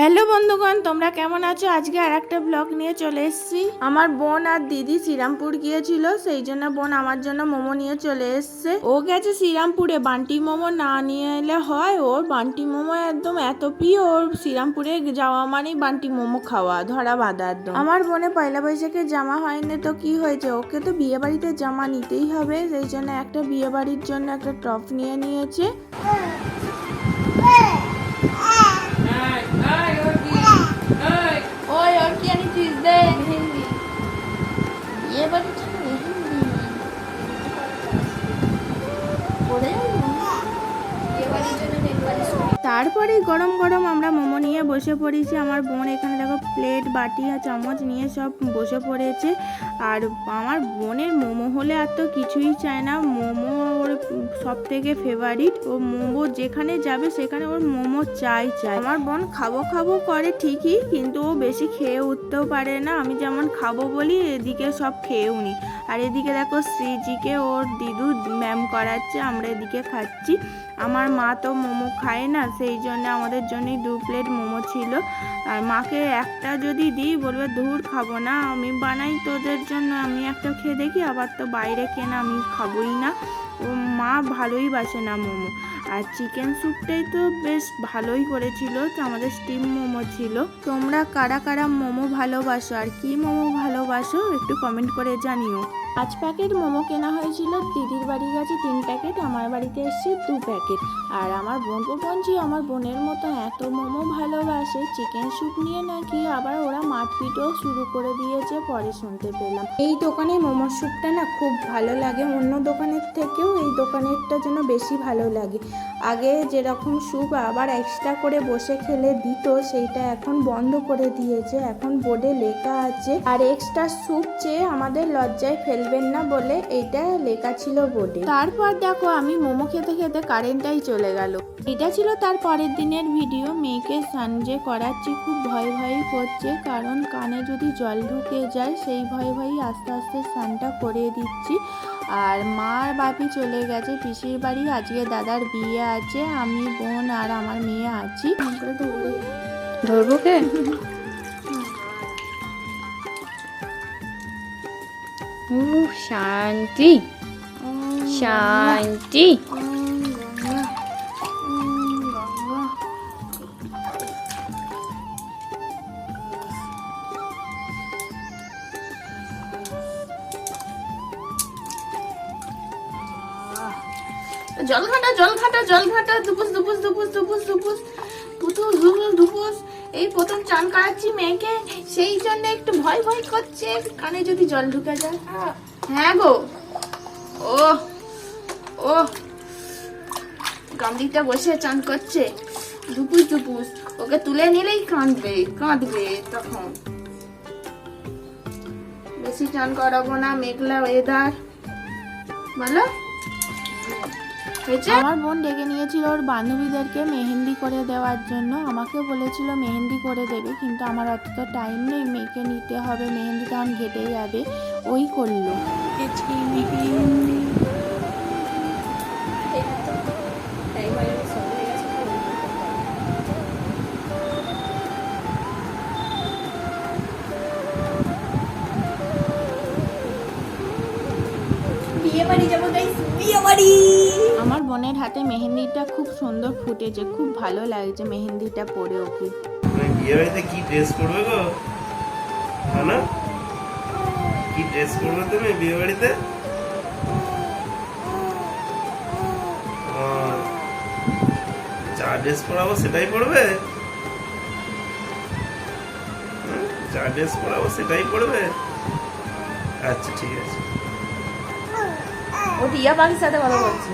Hello বন্ধুগণ, তোমরা কেমন আছো? আজকে আর একটা ব্লগ নিয়ে চলে এসেছি। আমার বোন আর দিদি শ্রীরামপুর গিয়েছিল, সেই জন্য বোন আমার জন্য মোমো নিয়ে চলে এসছে। ও গেছে শ্রীরামপুরে, বান্টি মোমো না নিয়ে এলে হয়, ওর বান্টি মোমো একদম এত প্রিয়, ওর শ্রীরামপুরে যাওয়া মানেই বান্টি মোমো খাওয়া, ধরা বাঁধা একদম। আমার বোনে পয়লা বৈশাখে জামা হয়নি তো কি হয়েছে? ওকে তো বিয়ে বাড়িতে জামা নিতেই হবে, সেই জন্য একটা বিয়ে বাড়ির জন্য একটা টপ নিয়ে নিয়েছে। ওই ওর কি আনিছিস দে তারপরে গরম গরম আমরা মোমো নিয়ে বসে পড়েছি। আমার বোন এখানে দেখো প্লেট বাটি আর চামচ নিয়ে সব বসে পড়েছে। আর আমার বোনের মোমো হলে আর তো কিছুই চায় না। মোমো ওর সব থেকে ফেভারিট ও মোমো যেখানে যাবে সেখানে ওর মোমো চাই চাই। আমার বোন খাব খাব করে ঠিকই, কিন্তু ও বেশি খেয়ে উঠতেও পারে না। আমি যেমন খাব বলি, এদিকে সব খেয়েও নি। আর এদিকে দেখো শ্রীজিকে ওর দিদু ম্যাম করাচ্ছে, আমরা এদিকে খাচ্ছি। আমার মা তো মোমো খায় না সেই জন্য আমাদের জন্যই দু প্লেট মোমো ছিল। আর মাকে একটা যদি দিই, বলবে, ধুর, খাব না, আমি বানাই তোদের জন্য, আমি একটা খেয়ে দেখি, আবার তো বাইরে কেনা আমি খাবোই না। ও মা ভালোই বাসে না মোমো। আর চিকেন স্যুপটাই তো বেশ ভালোই করেছিল তো আমাদের স্টিম মোমো ছিল। তোমরা কারা কারা মোমো ভালোবাসো, আর কি মোমো ভালোবাসো, একটু কমেন্ট করে জানিও। পাঁচ প্যাকেট মোমো কেনা হয়েছিল, দিদির বাড়ি গেছে তিন প্যাকেট, আমার বাড়িতে এসছে দু প্যাকেট। আর আমার বোন পঞ্চি আমার বোনের মতো এত মোমো ভালোবাসে, চিকেন স্যুপ নিয়ে নাকি আবার ওরা মারপিটও শুরু করে দিয়েছে, পরে শুনতে পেলাম। এই দোকানে মোমো স্যুপটা না খুব ভালো লাগে, অন্য দোকানের থেকেও এই দোকানেরটা যেন বেশি ভালো লাগে। আগে যেরকম স্যুপ আবার এক্সট্রা করে বসে খেলে দিত, সেইটা এখন বন্ধ করে দিয়েছে, এখন বোর্ডে লেখা আছে। আর এক্সট্রা স্যুপ চেয়ে আমাদের লজ্জায় ফেলবেন না বলে এটা লেখা ছিল বোর্ডে। তারপর দেখো আমি মোমো খেতে খেতে কারেন্টটাই চলে গেল। এটা ছিল তার পরের দিনের ভিডিও মেয়েকে স্নান যে করাচ্ছি খুব ভয় ভয়ই করছে কারণ কানে যদি জল ঢুকে যায় সেই ভয় ভয়েই আস্তে আস্তে স্নানটা করে দিচ্ছি। আর মা আর বাপি চলে গেছে পিসির বাড়ি আজকে দাদার বিয়ে আছে আমি বোন আর আমার মেয়ে আছি। ধরবো কে? উ শান্তি শান্তি জল ঘাটা জল ঘাটা জল ঘাটা দুপুস দুপুস দুপুস দুপুস দুপুস দুপুস দুপুস এই প্রথম চান করাচ্ছি মেয়েকে, সেই জন্য একটু ভয় ভয় করছে, কানে যদি জল ঢুকে যায়। হ্যাঁ গো। ও ও গামলিটা বসে চান করছে। দুপুস দুপুস ওকে তুলে নিলেই কাঁদবে কাঁদবে তখন। বেশি চান করাবো না, মেঘলা ওয়েদার বলো? আমার বোন ডেকে নিয়েছিল ওর বান্ধবীদেরকে মেহেন্দি করে দেওয়ার জন্য। আমাকে বলেছিল মেহেন্দি করে দেবে কিন্তু আমার অত তো টাইম নেই মেয়েকে নিতে হবে মেহেন্দি আমি ঘেটে যাবে। ওই করল। বিয়ে বাড়ি যাব গাইস বিয়ে বাড়ি আমার বোনের হাতে মেহেন্দিটা খুব সুন্দর ফুটেছে খুব ভালো লাগছে মেহেন্দিটা পরে ওকে। বিয়ে বাড়িতে কি ড্রেস করবে গো? না? কি ড্রেস করবে তুমি বিয়ে বাড়িতে ও, যা ড্রেস পরাবো সেটাই পড়বে হুম, যা ড্রেস পরাবো সেটাই পড়বে আচ্ছা ঠিক আছে। ও টিয়া পাখির সাথে কথা বলছে